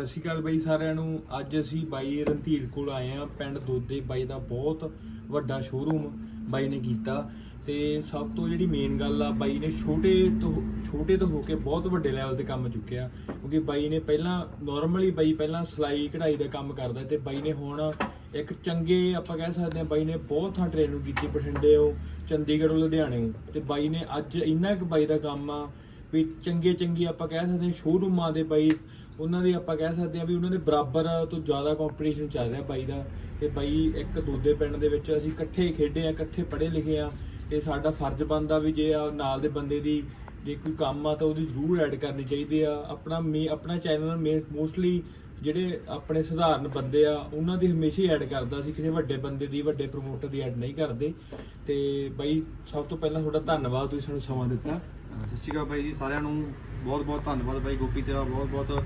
ਸਤਿ ਸ਼੍ਰੀ ਅਕਾਲ ਬਾਈ ਸਾਰਿਆਂ ਨੂੰ। ਅੱਜ ਅਸੀਂ ਬਾਈ ਰਣਧੀਰ ਕੋਲ ਆਏ ਆ ਪਿੰਡ ਦੋਦੇ ਬਾਈ ਦਾ ਬਹੁਤ ਵੱਡਾ ਸ਼ੋਰੂਮ ਬਾਈ ਨੇ ਕੀਤਾ। ਤੇ ਸਭ ਤੋਂ ਜਿਹੜੀ ਮੇਨ ਗੱਲ ਆ, ਬਾਈ ਨੇ ਛੋਟੇ ਤੋਂ ਛੋਟੇ ਤੋਂ ਹੋ ਕੇ ਬਹੁਤ ਵੱਡੇ ਲੈਵਲ ਤੇ ਕੰਮ ਚੁੱਕਿਆ। ਕਿਉਂਕਿ ਬਾਈ ਨੇ ਪਹਿਲਾਂ ਨਾਰਮਲੀ ਬਾਈ ਪਹਿਲਾਂ ਸਿਲਾਈ ਕਢਾਈ ਦਾ ਕੰਮ ਕਰਦਾ ਤੇ ਬਾਈ ਨੇ ਹੁਣ ਇੱਕ ਚੰਗੇ ਆਪਾਂ ਕਹਿ ਸਕਦੇ ਹਾਂ, ਬਾਈ ਨੇ ਬਹੁਤ ਥਾਂ ਟ੍ਰੇਨਿੰਗ ਕੀਤੀ ਬਠਿੰਡੇ ਬਠਿੰਡੇੋਂ ਚੰਡੀਗੜ੍ਹੋਂ, ਲੁਧਿਆਣੇੋਂ। ਤੇ ਬਾਈ ਨੇ ਅੱਜ ਇੰਨਾ ਕੁ ਬਾਈ ਦਾ ਕੰਮ ਆ ਵੀ ਚੰਗੇ ਚੰਗੇ ਆਪਾਂ ਕਹਿ ਸਕਦੇ ਹਾਂ ਸ਼ੋਰੂਮਾਂ ਦੇ ਬਾਈ। ਉਹਨਾਂ ਦੇ ਆਪਾਂ ਕਹਿ ਸਕਦੇ ਹਾਂ ਵੀ ਉਹਨਾਂ ਦੇ ਬਰਾਬਰ ਤੋਂ ਜ਼ਿਆਦਾ ਕੰਪੀਟੀਸ਼ਨ ਚੱਲ ਰਿਹਾ ਬਾਈ ਦਾ। ਤੇ ਬਾਈ ਇੱਕ ਦੂਜੇ ਪਿੰਡ ਦੇ ਵਿੱਚ ਅਸੀਂ ਇਕੱਠੇ ਖੇਡੇ ਆ ਇਕੱਠੇ ਪੜ੍ਹੇ ਲਿਖੇ ਆ ਤੇ ਸਾਡਾ ਫਰਜ਼ ਬਣਦਾ ਵੀ ਜੇ ਆ ਨਾਲ ਦੇ ਬੰਦੇ ਦੀ ਜੇ ਕੋਈ ਕੰਮ ਆ ਤਾਂ ਉਹਦੀ ਜ਼ਰੂਰ ਐਡ ਕਰਨੀ ਚਾਹੀਦੀ ਆ। ਆਪਣਾ ਮੇ ਆਪਣਾ ਚੈਨਲ ਮੋਸਟਲੀ ਜਿਹੜੇ ਆਪਣੇ ਸਧਾਰਨ ਬੰਦੇ ਆ, ਉਹਨਾਂ ਦੀ ਹਮੇਸ਼ਾ ਹੀ ਐਡ ਕਰਦਾ ਸੀ। ਕਿਸੇ ਵੱਡੇ ਬੰਦੇ ਦੀ, ਵੱਡੇ ਪ੍ਰਮੋਟਰ ਦੀ ਐਡ ਨਹੀਂ ਕਰਦੇ। ਤੇ ਬਾਈ, ਸਭ ਤੋਂ ਪਹਿਲਾਂ ਤੁਹਾਡਾ ਧੰਨਵਾਦ ਤੁਸੀਂ ਸਾਨੂੰ ਸਮਾਂ ਦਿੱਤਾ। ਸਤਿ ਸ਼੍ਰੀ ਅਕਾਲ ਬਾਈ ਜੀ, ਸਾਰਿਆਂ ਨੂੰ ਬਹੁਤ ਬਹੁਤ ਧੰਨਵਾਦ ਬਾਈ ਗੋਪੀ, ਤੇਰਾ ਬਹੁਤ ਬਹੁਤ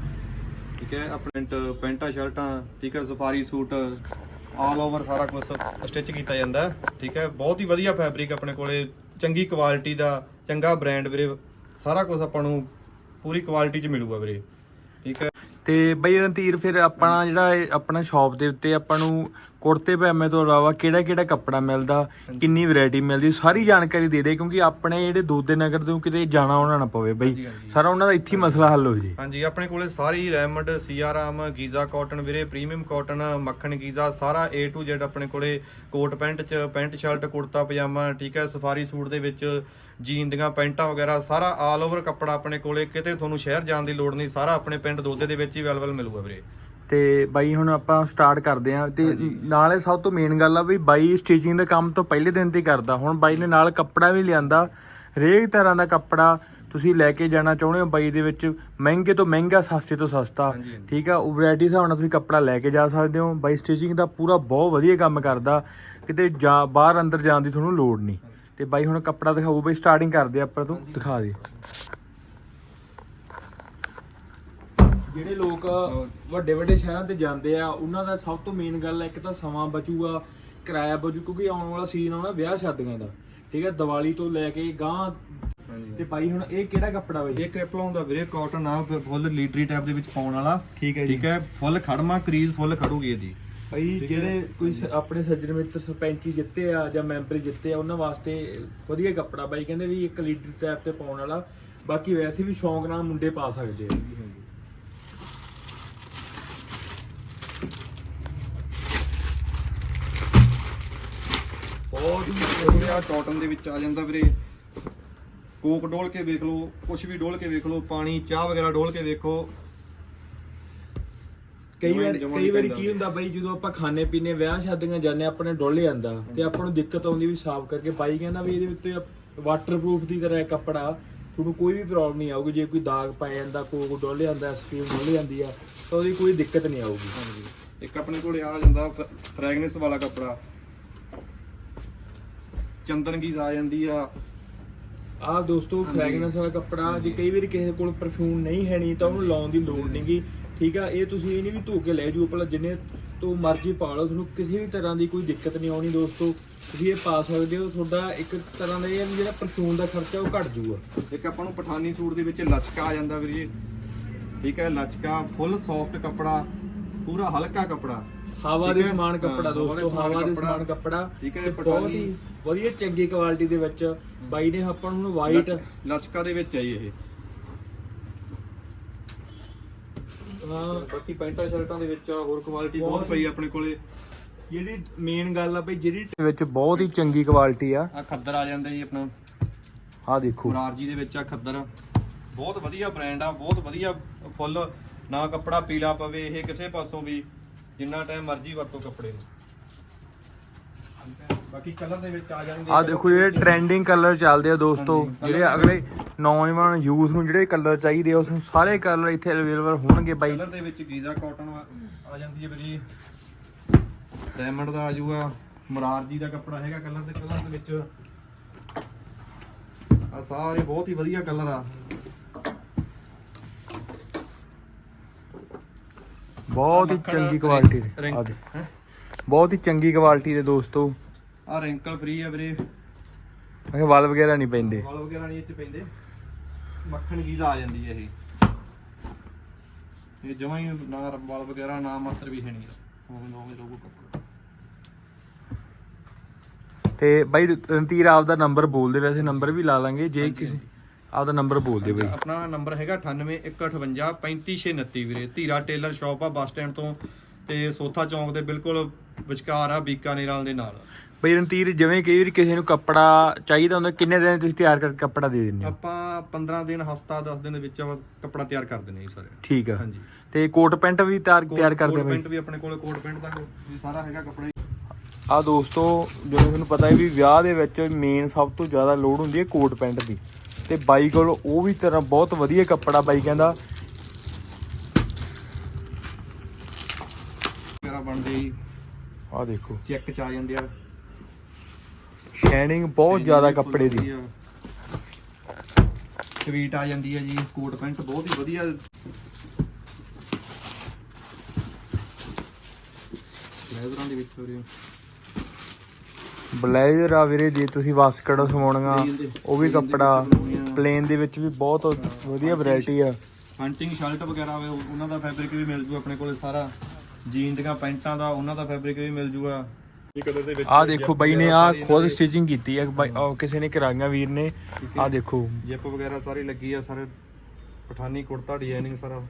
ਠੀਕ ਹੈ ਆਪਣੇ ਪੈਂਟ- ਪੈਂਟਾਂ, ਸ਼ਰਟਾਂ, ਠੀਕ ਹੈ, ਸਫਾਰੀ ਸੂਟ ਆਲ ਓਵਰ ਸਾਰਾ ਕੁਝ ਸਟਿਚ ਕੀਤਾ ਜਾਂਦਾ ਠੀਕ ਹੈ, ਬਹੁਤ ਹੀ ਵਧੀਆ ਫੈਬਰਿਕ ਆਪਣੇ ਕੋਲੇ, ਚੰਗੀ ਕੁਆਲਿਟੀ ਦਾ, ਚੰਗਾ ਬ੍ਰਾਂਡ ਵੀਰੇ, ਸਾਰਾ ਕੁਝ ਆਪਾਂ ਨੂੰ ਪੂਰੀ ਕੁਆਲਿਟੀ 'ਚ ਮਿਲੂਗਾ ਵੀਰੇ, ਠੀਕ ਹੈ। ਤੇ ਬਈ ਰਣਧੀਰ, ਫਿਰ ਆਪਣਾ ਜਿਹੜਾ ਆਪਣਾ ਸ਼ਾਪ ਦੇ ਉੱਤੇ ਆਪਾਂ ਨੂੰ ਕੁੜਤੇ ਪਜਾਮੇ ਤੋਂ ਇਲਾਵਾ ਕਿਹੜਾ ਕਿਹੜਾ ਕੱਪੜਾ ਮਿਲਦਾ ਕਿੰਨੀ ਵੈਰਾਈਟੀ ਮਿਲਦੀ ਸਾਰੀ ਜਾਣਕਾਰੀ ਦੇ ਦੇ ਕਿਉਂਕਿ ਆਪਣੇ ਜਿਹੜੇ ਦੋਦੇ ਨਗਰ ਤੋਂ ਕਿਤੇ ਜਾਣਾ ਆਉਣਾ ਨਾ ਪਵੇ ਬਈ। ਸਾਰਾ ਉਹਨਾਂ ਦਾ ਇੱਥੇ ਮਸਲਾ ਹੱਲ ਹੋ ਜੇ। ਹਾਂਜੀ ਆਪਣੇ ਕੋਲੇ ਸਾਰੀ ਰੈਮੰਡ ਸੀਆਰਾਮ ਗੀਜ਼ਾ ਕਾਟਨ ਵੀਰੇ ਪ੍ਰੀਮੀਅਮ ਕਾਟਨ ਮੱਖਣ ਗੀਜ਼ਾ ਸਾਰਾ A to Z ਆਪਣੇ ਕੋਲੇ ਕੋਟ ਪੈਂਟ ਚ ਪੈਂਟ ਸ਼ਰਟ ਕੁੜਤਾ ਪਜਾਮਾ ਠੀਕ ਹੈ ਸਫਾਰੀ ਸੂਟ ਦੇ ਵਿੱਚ ਜੀਨ ਦੀਆਂ ਪੈਂਟਾਂ ਵਗੈਰਾ ਸਾਰਾ ਆਲ ਓਵਰ ਕੱਪੜਾ ਆਪਣੇ ਕੋਲੇ ਕਿਤੇ ਤੁਹਾਨੂੰ ਸ਼ਹਿਰ ਜਾਣ ਦੀ ਲੋੜ ਨਹੀਂ ਸਾਰਾ ਆਪਣੇ ਪਿੰਡ ਦੋਦੇ ਦੇ ਵਿੱਚ ਹੀ ਅਵੇਲੇਬਲ ਮਿਲੂਗਾ ਵੀਰੇ। ਤੇ ਬਾਈ ਹੁਣ ਆਪਾਂ ਸਟਾਰਟ ਕਰਦੇ ਆਂ ਤੇ ਨਾਲੇ ਸਭ ਤੋਂ ਮੇਨ ਗੱਲ ਆ ਵੀ ਬਾਈ ਸਟਿਚਿੰਗ ਦਾ ਕੰਮ ਤੋਂ ਪਹਿਲੇ ਦਿਨ ਤੇ ਕਰਦਾ। ਹੁਣ ਬਾਈ ਨੇ ਨਾਲ ਕੱਪੜਾ ਵੀ ਲਿਆਂਦਾ ਹਰੇਕ ਤਰ੍ਹਾਂ ਦਾ ਕੱਪੜਾ ਤੁਸੀਂ ਲੈ ਕੇ ਜਾਣਾ ਚਾਹੁੰਦੇ ਹੋ ਬਾਈ ਦੇ ਵਿੱਚ ਮਹਿੰਗੇ ਤੋਂ ਮਹਿੰਗਾ ਸਸਤੇ ਤੋਂ ਸਸਤਾ। ਠੀਕ ਆ ਉਹ ਵੈਰਾਈਟੀ ਹਿਸਾਬ ਨਾਲ ਤੁਸੀਂ ਕੱਪੜਾ ਲੈ ਕੇ ਜਾ ਸਕਦੇ ਹੋ। ਬਾਈ ਸਟਿਚਿੰਗ ਦਾ ਪੂਰਾ ਬਹੁਤ ਵਧੀਆ ਕੰਮ ਕਰਦਾ। ਕਿਤੇ ਜਾ ਬਾਹਰ ਅੰਦਰ ਜਾਣ ਦੀ ਤੁਹਾਨੂੰ ਲੋੜ ਨਹੀਂ। ਤੇ ਬਾਈ ਹੁਣ ਕੱਪੜਾ ਦਿਖਾਓ ਬਾਈ ਸਟਾਰਟਿੰਗ ਕਰਦੇ ਆਪਾਂ ਤੋਂ। ਦਿਖਾ ਦੇ। ਜਿਹੜੇ ਲੋਕ ਵੱਡੇ ਵੱਡੇ ਸ਼ਹਿਰਾਂ ਤੇ ਜਾਂਦੇ ਆ ਉਹਨਾਂ ਦਾ ਸਭ ਤੋਂ ਮੇਨ ਗੱਲ ਹੈ ਇੱਕ ਤਾਂ ਸਮਾਂ ਬਚੂਗਾ ਕਿਰਾਇਆ ਬਚੂ ਕਿਉਂਕਿ ਆਉਣ ਵਾਲਾ ਸੀਜ਼ਨ ਆਉਣਾ ਵਿਆਹ ਸ਼ਾਦੀਆਂ ਦਾ ਠੀਕ ਹੈ ਦੀਵਾਲੀ ਤੋਂ ਲੈ ਕੇ ਗਾਂ ਤੇ ਬਾਈ ਹੁਣ ਇਹ ਕਿਹੜਾ ਕੱਪੜਾ ਬਾਈ ਇਹ ਕ੍ਰਿਪਲੋਂ ਦਾ ਵੀਰੇ ਕਾਟਨ ਆ ਫੁੱਲ ਲੀਡਰੀ ਟਾਈਪ ਦੇ ਵਿੱਚ ਪਾਉਣ ਵਾਲਾ। ਠੀਕ ਹੈ ਠੀਕ ਹੈ ਫੁੱਲ ਖੜਮਾ ਕਰੀਜ਼ ਫੁੱਲ ਖੜੂਗੀ ਇਹਦੀ। ਭਾਈ ਜਿਹੜੇ ਕੋਈ ਆਪਣੇ ਸੱਜਣ ਮਿੱਤਰ ਸਰਪੰਚੀ ਜਿੱਤੇ ਆ ਜਾਂ ਮੈਂਬਰ ਜਿੱਤੇ ਆ ਉਹਨਾਂ ਵਾਸਤੇ ਵਧੀਆ ਕੱਪੜਾ ਬਾਈ ਕਹਿੰਦੇ ਵੀ ਇੱਕ ਲੀਟਰ ਟੈਪ ਤੇ ਪਾਉਣ ਵਾਲਾ। ਬਾਕੀ ਵੈਸੇ ਵੀ ਸ਼ੌਂਕ ਨਾਲ ਮੁੰਡੇ ਪਾ ਸਕਦੇ ਆ। ਬਹੁਤ ਹੀ ਆ ਕਾਟਨ ਦੇ ਵਿੱਚ ਆ ਜਾਂਦਾ ਵੀਰੇ। ਕੋਕ ਡੋਲ ਕੇ ਵੇਖ ਲਓ ਕੁਝ ਵੀ ਡੋਲ ਕੇ ਵੇਖ ਲਓ ਪਾਣੀ ਚਾਹ ਵਗੈਰਾ ਡੋਲ ਕੇ ਵੇਖੋ। ਕਈ ਵਾਰ ਕਈ ਵਾਰੀ ਕੀ ਹੁੰਦਾ ਬਾਈ ਜਦੋਂ ਆਪਾਂ ਖਾਣੇ ਪੀਣੇ ਵਿਆਹ ਸ਼ਾਦੀਆਂ ਜਾਂਦੇ ਆਪਣੇ ਡੋਲੇ ਜਾਂਦਾ ਤੇ ਆਪਾਂ ਨੂੰ ਦਿੱਕਤ ਆਉਂਦੀ ਵੀ ਸਾਫ਼ ਕਰਕੇ। ਬਾਈ ਕਹਿੰਦਾ ਵੀ ਇਹਦੇ ਉੱਤੇ ਵਾਟਰਪ੍ਰੂਫ ਦੀ ਤਰ੍ਹਾਂ ਕੱਪੜਾ ਤੁਹਾਨੂੰ ਕੋਈ ਵੀ ਪ੍ਰੋਬਲਮ ਨਹੀਂ ਆਊਗੀ। ਜੇ ਕੋਈ ਦਾਗ ਪੈ ਜਾਂਦਾ ਕੋਕ ਡੋਲੇ ਜਾਂਦਾ ਆਈਸਕ੍ਰੀਮ ਡੋਲੇ ਜਾਂਦੀ ਆ ਤਾਂ ਉਹਦੀ ਕੋਈ ਦਿੱਕਤ ਨਹੀਂ ਆਊਗੀ। ਹਾਂਜੀ। ਇੱਕ ਆਪਣੇ ਕੋਲੇ ਆ ਜਾਂਦਾ ਫ੍ਰੈਗਨੈਂਸ ਵਾਲਾ ਕੱਪੜਾ। ਚੰਦਨ ਗੀਜ਼ ਆ ਜਾਂਦੀ ਆ। ਆਹ ਦੋਸਤੋ ਫ੍ਰੈਗਨੈਂਸ ਵਾਲਾ ਕੱਪੜਾ ਜੇ ਕਈ ਵਾਰੀ ਕਿਸੇ ਕੋਲ ਪਰਫਿਊਮ ਨਹੀਂ ਹੈ ਨਹੀਂ ਤਾਂ ਉਹਨੂੰ ਲਾਉਣ ਦੀ ਲੋੜ ਨਹੀਂਗੀ ਠੀਕ ਆ ਇਹ ਤੁਸੀਂ ਇਹ ਨਹੀਂ ਵੀ ਧੋ ਕੇ ਲੈ ਜਾਓ ਭਲਾ ਜਿੰਨੇ ਤੋਂ ਮਰਜ਼ੀ ਪਾ ਲਓ ਤੁਹਾਨੂੰ ਕਿਸੇ ਵੀ ਤਰ੍ਹਾਂ ਦੀ ਕੋਈ ਦਿੱਕਤ ਨਹੀਂ ਆਉਣੀ ਦੋਸਤੋ। ਤੁਸੀਂ ਇਹ ਪਾ ਸਕਦੇ ਹੋ ਤੁਹਾਡਾ ਇੱਕ ਤਰ੍ਹਾਂ ਦਾ ਇਹ ਵੀ ਜਿਹੜਾ ਪਰਫਿਊਮ ਦਾ ਖਰਚਾ ਉਹ ਘਟ ਜਾਊਗਾ। ਇੱਕ ਆਪਾਂ ਨੂੰ ਪਠਾਨੀ ਸੂਟ ਦੇ ਵਿੱਚ ਲਚਕਾ ਆ ਜਾਂਦਾ ਵੀਰੇ ਠੀਕ ਹੈ ਲਚਕਾ ਫੁੱਲ ਸੌਫਟ ਕੱਪੜਾ ਪੂਰਾ ਹਲਕਾ ਕੱਪੜਾ। ਹਵਾ ਦੇ ਹੈ? ਸਮਾਨ ਹਾਂ, ਕੱਪੜਾ ਦੋਸਤੋ ਹਵਾ ਦੇ ਕੱਪੜਾ। ਸਮਾਨ ਕੱਪੜਾ। ਠੀਕ ਹੈ, ਬਹੁਤ। ਹੀ ਵਧੀਆ ਚੰਗੀ ਕੁਆਲਿਟੀ ਦੇ ਵਿੱਚ ਬਾਈ ਨੇ ਆਪਾਂ ਨੂੰ ਵਾਈਟ ਲਚ- ਲਚਕਾ ਦੇ ਵਿੱਚ ਆਈ ਇਹ। ਹਾਂ। ਬਾਕੀ ਪੈਂਟਾਂ ਸ਼ਰਟਾਂ ਦੇ ਵਿੱਚ ਹੋਰ ਕੁਆਲਿਟੀ ਬਹੁਤ ਪਈ ਆਪਣੇ ਕੋਲੇ। ਜਿਹੜੀ ਮੇਨ ਗੱਲ ਆ ਬਈ ਜਿਹੜੀ ਵਿੱਚ ਬਹੁਤ ਹੀ ਚੰਗੀ ਕੁਆਲਿਟੀ ਆ। ਆ ਖੱਦਰ ਆ ਜਾਂਦਾ ਜੀ ਆਪਣਾ। ਆ ਦੇਖੋ। ਮੁਰਾਰ ਜੀ ਦੇ ਵਿੱਚ ਆ ਖੱਦਰ। ਬਹੁਤ ਵਧੀਆ ਬ੍ਰਾਂਡ ਆ ਬਹੁਤ ਵਧੀਆ ਫੁੱਲ। ਨਾ ਕੱਪੜਾ ਪੀਲਾ ਪਵੇ ਇਹ ਕਿਸੇ ਪਾਸੋਂ ਵੀ। ਜਿੰਨਾ ਟਾਈਮ ਮਰਜ਼ੀ ਵਰਤੋ ਕੱਪੜੇ ਨੂੰ। ਬਾਕੀ ਕਲਰ ਦੇ ਵਿੱਚ ਆ ਜਾਣਗੇ। ਆ ਦੇਖੋ ਜਿਹੜੇ ਟ੍ਰੈਂਡਿੰਗ ਕਲਰ ਚੱਲਦੇ ਆ ਦੋਸਤੋ ਹਾਂਜੀ, ਜਿਹੜੇ ਅਗਲੇ ਨੌਜਵਾਨ ਯੂਥ ਨੂੰ ਜਿਹੜੇ ਕਲਰ ਚਾਹੀਦੇ ਆ ਉਸ ਨੂੰ ਸਾਰੇ ਕਲਰ ਇੱਥੇ ਅਵੇਲੇਬਲ ਹੋਣਗੇ ਬਾਈ। ਕਲਰ ਦੇ ਵਿੱਚ ਗੀਜ਼ਾ ਕਾਟਨ ਆ ਜਾਂਦੀ ਹੈ ਵੀਰੇ। ਡਾਇਮੰਡ ਦਾ ਆ ਜਾਊਗਾ ਮੁਰਾਰ ਜੀ ਦਾ ਕੱਪੜਾ ਹੈਗਾ ਕਲਰ ਦੇ ਕਲਰ ਦੇ ਵਿੱਚ। ਆ ਸਾਰੇ ਬਹੁਤ ਹੀ ਵਧੀਆ ਕਲਰ ਆ। ਬਹੁਤ ਹੀ ਚੰਗੀ ਕੁਆਲਿਟੀ ਦੇ। ਆ ਦੇ? ਬਹੁਤ ਹੀ ਚੰਗੀ ਕੁਆਲਿਟੀ ਦੇ ਦੋਸਤੋ। ਆ ਰਿੰਕਲ ਫ੍ਰੀ ਆ ਵੀਰੇ। ਇਹ ਵਾਲ ਵਗੈਰਾ ਨਹੀਂ ਪੈਂਦੇ। ਵਾਲ ਵਗੈਰਾ ਨਹੀਂ ਚ ਪੈਂਦੇ। ਮੱਖਣ ਗੀਜ਼ਾ ਆ ਜਾਂਦੀ ਹੈ ਇਹ। ਇਹ ਜਮਾਂ ਹੀ ਨਾ ਰੰਬਾਲ ਵਗੈਰਾ ਨਾ ਮਾਤਰ ਵੀ ਹੈ ਨਹੀਂ ਦਾ ਉਵੇਂ ਲੋਗੋ ਕੱਪੜਾ। ਤੇ ਬਾਈ ਰਣਧੀਰ ਆਪਦਾ ਨੰਬਰ ਬੋਲ ਦੇ ਵੈਸੇ ਨੰਬਰ ਵੀ ਲਾ ਲਾਂਗੇ ਜੇ ਕਿਸੇ ਆਪਦਾ ਨੰਬਰ ਬੋਲ ਦੇ ਬਾਈ। ਆਪਣਾ ਨੰਬਰ ਹੈਗਾ 9815 35629 ਵੀਰੇ। ਧੀਰਾ ਟੇਲਰ ਸ਼ਾਪ ਆ ਬੱਸ ਸਟੈਂਡ ਤੋਂ ਤੇ ਸੋਥਾ ਚੌਂਕ ਦੇ ਬਿਲਕੁਲ ਵਿਚਕਾਰ ਆ ਬੀਕਾਨੇਰਾਂ ਦੇ ਨਾਲ। ਬਾਈ ਰਣਧੀਰ ਜਿਵੇਂ ਕਈ ਵਾਰੀ ਕਿਸੇ ਨੂੰ ਕੱਪੜਾ ਚਾਹੀਦਾ ਹੁੰਦਾ ਕਿੰਨੇ ਦਿਨ ਤੁਸੀਂ ਤਿਆਰ ਕਰਕੇ ਕੱਪੜਾ ਦੇ ਦਿੰਦੇ ਹੋ? ਆਪਾਂ 15 ਦਿਨ ਹਫਤਾ 10 ਦਿਨ ਦੇ ਵਿੱਚ ਕੱਪੜਾ ਤਿਆਰ ਕਰ ਦਿੰਦੇ ਜੀ ਸਾਰੇ। ਠੀਕ ਆ। ਹਾਂਜੀ। ਤੇ ਕੋਟ ਪੈਂਟ ਵੀ ਤਿਆਰ ਤਿਆਰ ਕਰਦੇ ਕੋਟ ਬਾਈ? ਪੈਂਟ ਵੀ ਆਪਣੇ ਕੋਲ ਕੋਟ ਪੈਂਟ ਦਾ ਸਾਰਾ ਹੈਗਾ ਕੱਪੜਾ। ਆ ਦੋਸਤੋ ਜਿਵੇਂ ਤੁਹਾਨੂੰ ਪਤਾ ਹੈ ਵੀ ਵਿਆਹ ਦੇ ਵਿੱਚ ਮੇਨ ਸਭ ਤੋਂ ਜ਼ਿਆਦਾ ਲੋੜ ਹੁੰਦੀ ਹੈ ਕੋਟ ਪੈਂਟ ਦੀ। ਤੇ ਬਾਈ ਕੋਲ ਉਹ ਵੀ ਤਰ੍ਹਾਂ ਬਹੁਤ ਵਧੀਆ ਕੱਪੜਾ ਬਾਈ ਕਹਿੰਦਾ। ਵਗੈਰਾ ਬਣਦੇ ਜੀ ਆ ਦੇਖੋ। ਚੈੱਕ ਚ ਆ ਜਾਂਦੇ ਆ। ਸ਼ਾਈਨਿੰਗ ਬਹੁਤ ਜ਼ਿਆਦਾ ਕੱਪੜੇ ਦੀ। ਸਵੀਟ ਆ ਜਾਂਦੀ ਹੈ ਜੀ ਕੋਟ ਪੈਂਟ ਬਹੁਤ ਹੀ ਵਧੀਆ। ਲੈਜ਼ਰਾਂ ਦੇ ਵਿੱਚ ਹੋ ਰਹੀ ਬਲੇਜ਼ਰ ਆ ਵੀਰੇ ਜੇ ਤੁਸੀਂ ਵਾਸਕਟ ਸਵਾਉਣੀਆਂ ਉਹ ਵੀ ਕੱਪੜਾ। ਪਲੇਨ ਦੇ ਵਿੱਚ ਵੀ ਬਹੁਤ ਵਧੀਆ ਵੈਰਾਈਟੀ ਆ। ਹੰਟਿੰਗ ਸ਼ਰਟ ਵਗੈਰਾ ਉਹਨਾਂ ਦਾ ਫੈਬਰਿਕ ਵੀ ਮਿਲ ਜੂ ਆਪਣੇ ਕੋਲੇ ਸਾਰਾ। ਜੀਨ ਦੀਆਂ ਪੈਂਟਾਂ ਦਾ ਉਹਨਾਂ ਦਾ ਫੈਬਰਿਕ ਵੀ ਮਿਲ ਜੂਗਾ। ਆ ਦੇਖੋ ਬਾਈ ਨੇ ਆ ਖੁਦ ਸਟਿਚਿੰਗ ਕੀਤੀ ਆ ਬਾਈ ਕਿਸੇ ਨੇ ਕਰਾਈਆਂ ਵੀਰ ਨੇ। ਆ ਦੇਖੋ। ਜਿਪ ਵਗੈਰਾ ਸਾਰੀ ਲੱਗੀ ਆ ਸਾਰੇ ਪਠਾਨੀ ਕੁੜਤਾ ਡਿਜ਼ਾਈਨਿੰਗ ਸਾਰਾ।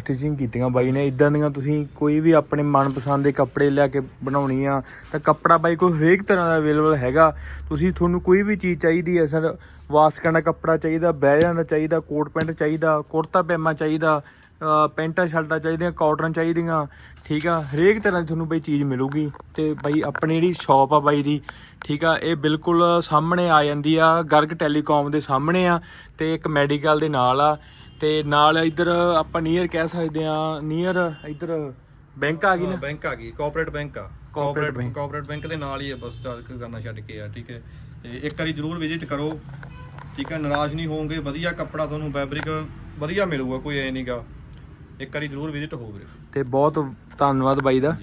ਸਟਿਚਿੰਗ ਕੀਤੀਆਂ ਬਾਈ ਨੇ। ਇਦਾਂ ਦੀਆਂ ਤੁਸੀਂ ਕੋਈ ਵੀ ਆਪਣੇ ਮਨਪਸੰਦ ਦੇ ਕੱਪੜੇ ਲਿਆ ਕੇ ਬਣਾਉਣੀ ਆ, ਤਾਂ ਕੱਪੜਾ ਬਾਈ ਕੋਲ ਹਰੇਕ ਤਰ੍ਹਾਂ ਦਾ ਅਵੇਲੇਬਲ ਹੈਗਾ। ਤੁਸੀਂ ਤੁਹਾਨੂੰ ਕੋਈ ਵੀ ਚੀਜ਼ ਚਾਹੀਦੀ ਹੈ, ਸਰ ਵਾਸਕਾਂ ਦਾ ਕੱਪੜਾ ਚਾਹੀਦਾ ਬੈਜਾਂ ਦਾ ਚਾਹੀਦਾ, ਕੋਟ ਪੈਂਟ ਚਾਹੀਦਾ, ਕੁੜਤਾ ਪਜਾਮਾ ਚਾਹੀਦਾ ਪੈਂਟਾਂ ਸ਼ਰਟਾਂ ਚਾਹੀਦੀਆਂ, ਕਾਟਨ ਚਾਹੀਦੀਆਂ, ਠੀਕ ਆ? ਹਰੇਕ ਤਰ੍ਹਾਂ ਦੀ ਤੁਹਾਨੂੰ ਬਈ ਚੀਜ਼ ਮਿਲੂਗੀ। ਤੇ ਬਾਈ ਆਪਣੀ ਜਿਹੜੀ ਸ਼ਾਪ ਆ ਬਾਈ ਦੀ, ਠੀਕ ਆ, ਇਹ ਬਿਲਕੁਲ ਸਾਹਮਣੇ ਆ ਜਾਂਦੀ ਆ, ਗਰਗ ਟੈਲੀਕਾਮ ਦੇ ਸਾਹਮਣੇ ਆ ਤੇ ਇੱਕ ਮੈਡੀਕਲ ਦੇ ਨਾਲ ਆ। ਤੇ ਨਾਲ ਇੱਧਰ ਆਪਾਂ ਨੀਅਰ ਕਹਿ ਸਕਦੇ ਆ ਨੀਅਰ ਇੱਧਰ ਬੈਂਕ ਆ ਗਈ ਨਾ? ਬੈਂਕ ਆ ਗਈ ਕੋਆਪਰੇਟ ਬੈਂਕ ਆ। Cooperative bank। ਕੋਆਪਰੇਟ ਬੈਂਕ ਦੇ ਨਾਲ ਹੀ ਆ ਬਸ ਚਾਰਜ ਕਰਨਾ ਛੱਡ ਕੇ ਆ ਠੀਕ ਹੈ। ਤੇ ਇੱਕ ਵਾਰੀ ਜਰੂਰ ਵਿਜ਼ਿਟ ਕਰੋ ਠੀਕ ਹੈ ਨਿਰਾਸ਼ ਨਹੀਂ ਹੋਵੋਗੇ ਵਧੀਆ ਕੱਪੜਾ ਤੁਹਾਨੂੰ ਫੈਬਰਿਕ ਵਧੀਆ ਮਿਲੂਗਾ ਕੋਈ ਐ ਨਹੀਂਗਾ ਇੱਕ ਵਾਰੀ ਜਰੂਰ ਵਿਜ਼ਿਟ ਹੋਵੋ ਵੀਰੇ ਤੇ ਬਹੁਤ ਧੰਨਵਾਦ ਬਾਈ ਦਾ।